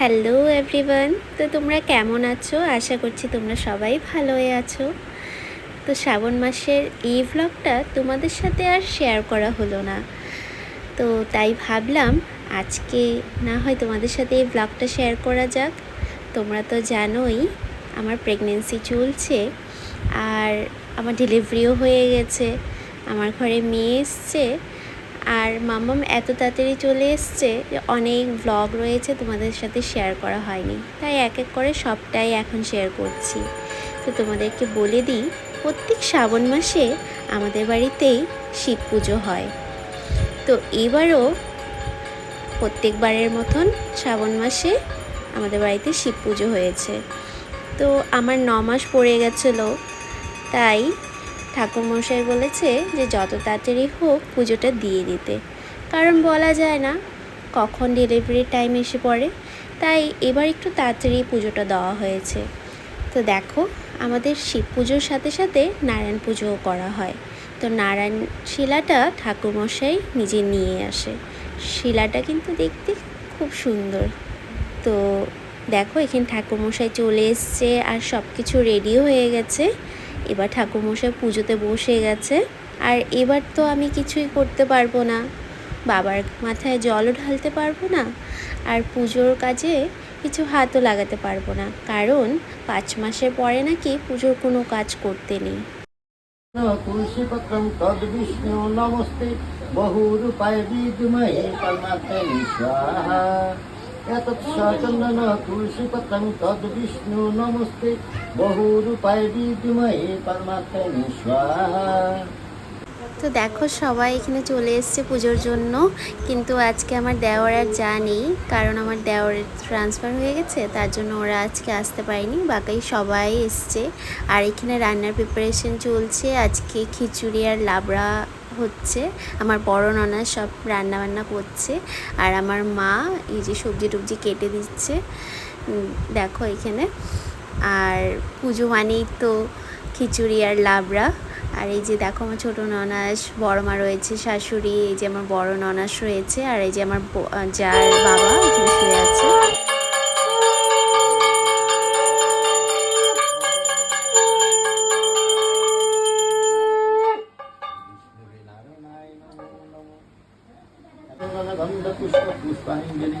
Hello everyone তো তোমরা কেমন আছো? আশা করছি তোমরা সবাই ভালোই আছো। তো শ্রাবণ মাসের এই ভ্লগটা তোমাদের সাথে আর শেয়ার করা হলো না। তো তাই ভাবলাম আজকে না হয় তোমাদের সাথে এই ভ্লগটা শেয়ার করা যাক। তোমরা তো জানোই আমার প্রেগনেন্সি চলছে আর আমার ডেলিভারিও হয়ে গেছে। আমার ঘরে মেয়ে এসছে। আর মামাম এত তাড়াতাড়ি চলে এসছে যে অনেক ভ্লগ রয়েছে তোমাদের সাথে শেয়ার করা হয়নি। তাই এক এক করে সবটাই এখন শেয়ার করছি। তো তোমাদেরকে বলে দিই, প্রত্যেক শ্রাবণ মাসে আমাদের বাড়িতেই শিব পুজো হয়। তো এবারও প্রত্যেকবারের মতন শ্রাবণ মাসে আমাদের বাড়িতে শিব পুজো হয়েছে। তো আমার ন মাস পড়ে গেছিল, তাই ঠাকুরমশাই বলেছে যে যত তাড়াতাড়ি হোক পুজোটা দিয়ে দিতে। কারণ বলা যায় না, কখন ডেলিভারি টাইম এসে পড়ে, তাই এবার একটু তাড়াতাড়ি পুজোটা দেওয়া হয়েছে। তো দেখো, আমাদের শিব পুজোর সাথে সাথে নারায়ণ পুজোও করা হয়। তো নারায়ণ শিলাটা ঠাকুরমশাই নিজে নিয়ে আসে। শিলাটা কিন্তু দেখতে খুব সুন্দর। তো দেখো, এখানে ঠাকুরমশাই চলে এসছে আর সব কিছু রেডিও হয়ে গেছে। এবার ঠাকুরমশাই পুজোতে বসে গেছে। আর এবার তো আমি কিছুই করতে পারব না। বাবার মাথায় জলও ঢালতে পারব না। আর পুজোর কাজে কিছু হাতও লাগাতে পারব না। কারণ পাঁচ মাসের পরে নাকি পুজোর কোনো কাজ করতে নেই। स्वाहा एतत् सचन्दन तुलसीपत्रं तद्विष्णु नमस्ते बहुरूपाय विद्महे परमात्मने स्वाहा তো দেখো সবাই এখানে চলে এসছে পুজোর জন্য। কিন্তু আজকে আমার দেওয়ার আর যা নেই, কারণ আমার দেওয়ারের ট্রান্সফার হয়ে গেছে, তার জন্য ওরা আজকে আসতে পারেনি। বাকি সবাই এসছে। আর এখানে রান্নার প্রিপারেশন চলছে। আজকে খিচুড়ি আর লাবড়া হচ্ছে। আমার বড় ননা সব রান্না বান্না করছে। আর আমার মা এই যে সবজি টবজি কেটে দিচ্ছে। দেখো এখানে। আর পুজো মানেই তো খিচুড়ি আর লাবড়া। আর এই যে দেখো আমার ছোটো ননাস, বড় মা রয়েছে, শাশুড়ি, এই যে আমার বড় ননাস রয়েছে, আর এই যে আমার যার বাবা এখানে শুয়ে আছে। পুষ্পাঞ্জলি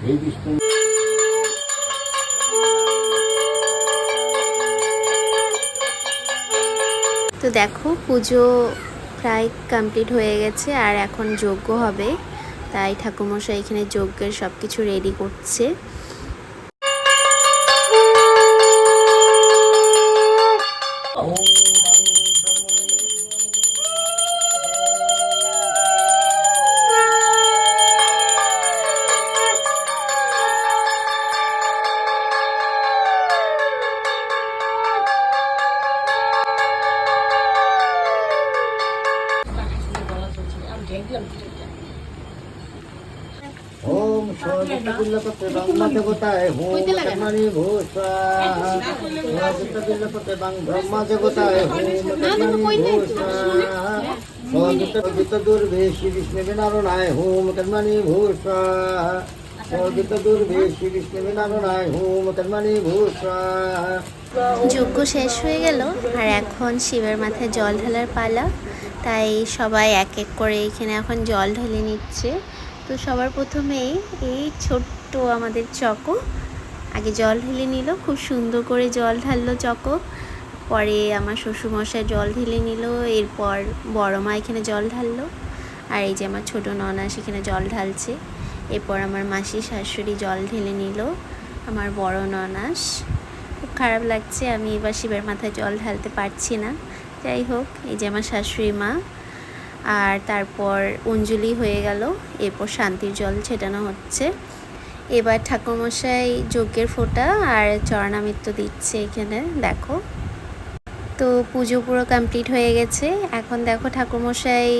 তো দেখো, পুজো প্রায় কমপ্লিট হয়ে গেছে আর এখন যজ্ঞ হবে। তাই ঠাকুমশাই এখানে যজ্ঞের সব কিছু রেডি করছে। ব্রহ্ম জগতায় হোম কর্মণি ভূষা সর্ববিল্লপতে ব্রহ্ম জগতায় হোম কর্মণি ভূষা সর্বিত দুর্ভে শ্রী বিষ্ণু নারায়ণ হোম কর্মণি ভূষা সর্বিত দুর্ভে শ্রী বিষ্ণু হোম কর্মণি ভূষা যজ্ঞ শেষ হয়ে গেল আর এখন শিবের মাথায় জল ঢালার পালা। তাই সবাই এক এক করে এখানে এখন জল ঢেলে নিচ্ছে। তো সবার প্রথমেই এই ছোট্ট আমাদের চকো। আগে জল ঢেলে নিল, খুব সুন্দর করে জল ঢাললো চকো। পরে আমার শ্বশুরমশাই জল ঢেলে নিল, এরপর বড় মা এখানে জল ঢাললো। আর এই যে আমার ছোটো ননা সেখানে জল ঢালছে। এরপর আমার মাসি, শাশুড়ি জল ঢেলে নিল, আমার বড় ননাস খুব খারাপ লাগছে, আমি এবার শিবের মাথায় জল ঢালতে পারছি না। যাই হোক, এই যে আমার শাশুড়ি মা আর তারপর অঞ্জলি হয়ে গেল, এরপর শান্তির জল ছেটানো হচ্ছে। এবার ঠাকুরমশাই যজ্ঞের ফোঁটা আর চরণামৃত্য দিচ্ছে এখানে, দেখো। তো পুজো পুরো কমপ্লিট হয়ে গেছে। এখন দেখো ঠাকুরমশাই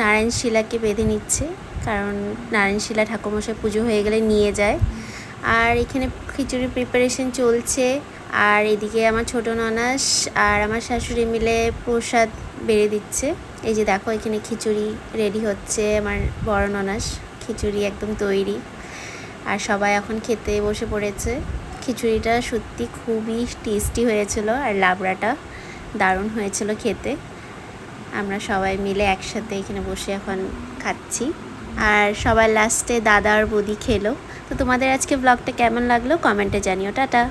নারায়ণ শিলাকে বেঁধে নিচ্ছে, কারণ নারায়ণ শিলা ঠাকুরমশাই পুজো হয়ে গেলে নিয়ে যায়। আর এখানে খিচুড়ির প্রিপারেশন চলছে। আর এদিকে আমার ছোট ননাস আর আমার শাশুড়ি মিলে প্রসাদ বেড়ে দিচ্ছে। এই যে দেখো, এখানে খিচুড়ি রেডি হচ্ছে আমার বড় ননাস। খিচুড়ি একদম তৈরি। আর সবাই এখন খেতে বসে পড়েছে। খিচুড়িটা সত্যি খুবই টেস্টি হয়েছিল আর লাবড়াটা দারুণ হয়েছিল খেতে। আমরা সবাই মিলে একসাথে এখানে বসে এখন খাচ্ছি। আর সবার লাস্টে দাদা আর বৌদি খেলো। তো তোমাদের আজকে ব্লগটা কেমন লাগল? কমেন্টে জানিও। টাটা!